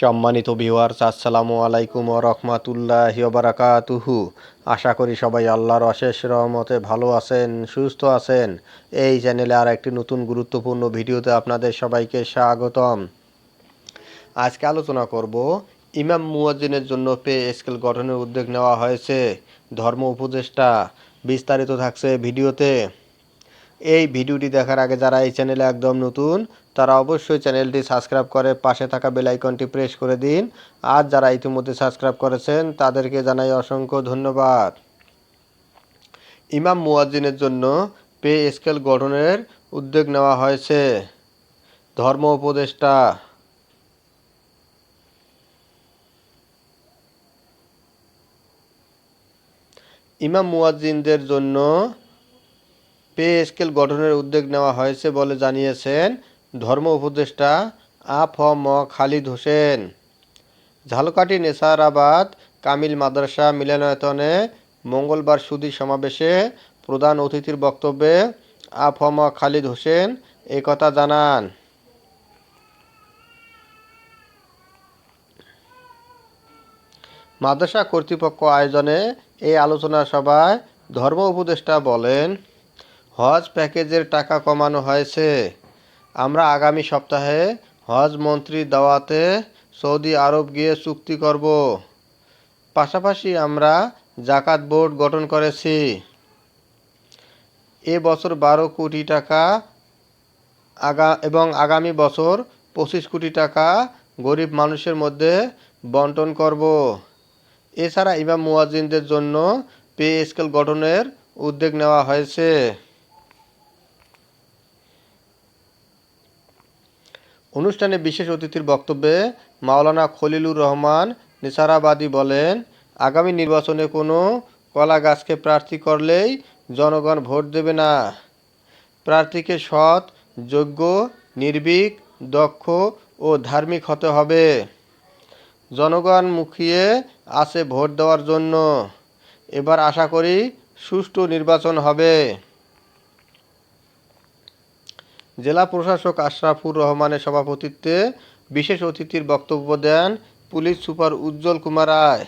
সম্মানিত ভিউয়ার্স আসসালামু আলাইকুম ও রহমাতুল্লাহি বারাকাতুহু। আশা করি সবাই আল্লাহর অশেষ রহমতে ভালো আছেন, সুস্থ আছেন। এই চ্যানেলে আর একটি নতুন গুরুত্বপূর্ণ ভিডিওতে আপনাদের সবাইকে স্বাগতম। আজকে আলোচনা করব, ইমাম মুয়াজ্জিনের জন্য পে স্কেল গঠনের উদ্যোগ নেওয়া হয়েছে। ধর্ম উপদেষ্টা বিস্তারিত থাকছে ভিডিওতে। এই ভিডিওটি দেখার আগে যারা এই চ্যানেলে একদম নতুন তারা অবশ্যই চ্যানেলটি সাবস্ক্রাইব করে পাশে থাকা বেল আইকনটি প্রেস করে দিন। আর যারা ইতিমধ্যে সাবস্ক্রাইব করেছেন, তাদেরকে জানাই অসংখ্য ধন্যবাদ। ইমাম মুয়াজ্জিনের জন্য পে স্কেল গঠনের উদ্যোগ নেওয়া হয়েছে। ধর্ম উপদেষ্টা ইমাম মুয়াজ্জিনদের জন্য পে স্কেল গঠনের উদ্যোগ নেওয়া হয়েছে বলে জানিয়েছেন ধর্ম উপদেষ্টা আফ ম খালিদ হোসেন। ঝালকাঠি নেসারাবাদ কামিল মাদ্রাসা মিলনায়তনে মঙ্গলবার সুদী সমাবেশে প্রধান অতিথির বক্তব্যে আফ ম খালিদ হোসেন একথা জানান। মাদ্রাসা কর্তৃপক্ষ আয়োজনে এই আলোচনা সভায় ধর্ম উপদেষ্টা বলেন, হজ প্যাকেজের টাকা কমানো হয়েছে। আমরা আগামী সপ্তাহে হজ মন্ত্রী দাওয়াতে সৌদি আরব গিয়ে চুক্তি করব। পাশাপাশি আমরা জাকাত বোর্ড গঠন করেছি। এ বছর বারো কোটি টাকা আগা এবং আগামী বছর পঁচিশ কোটি টাকা গরিব মানুষের মধ্যে বন্টন করব। এছাড়া ইমাম মুয়াজ্জিনদের জন্য পে স্কেল গঠনের উদ্যোগ নেওয়া হয়েছে। অনুষ্ঠানে বিশেষ অতিথির বক্তব্যে মাওলানা খলিলুর রহমান নিসারাবাদী বলেন, আগামী নির্বাচনে কোনো কলা গাছকে প্রার্থী করলেই জনগণ ভোট দেবে না। প্রার্থীকে সৎ, যোগ্য, নির্ভীক, দক্ষ ও ধার্মিক হতে হবে। জনগণ মুখিয়ে আছে ভোট দেওয়ার জন্য। এবার আশা করি সুষ্ঠু নির্বাচন হবে। জেলা প্রশাসক আশরাফুর রহমানের সভাপতিত্বে বিশেষ অতিথির বক্তব্য দেন পুলিশ সুপার উজ্জ্বল কুমার রায়।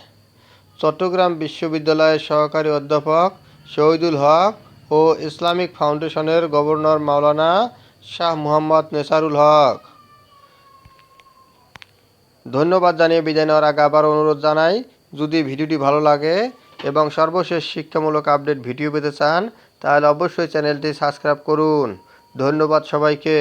চট্টগ্রাম বিশ্ববিদ্যালয়ের সহকারী অধ্যাপক শহীদুল হক ও ইসলামিক ফাউন্ডেশনের গভর্নর মাওলানা শাহ মুহাম্মদ নেসারুল হক। ধন্যবাদ জানিয়ে বিদায় নেওয়ার আগে আবার অনুরোধ জানাই, যদি ভিডিওটি ভালো লাগে এবং সর্বশেষ শিক্ষামূলক আপডেট ভিডিও পেতে চান, তাহলে অবশ্যই চ্যানেলটি সাবস্ক্রাইব করুন। ধন্যবাদ সবাইকে।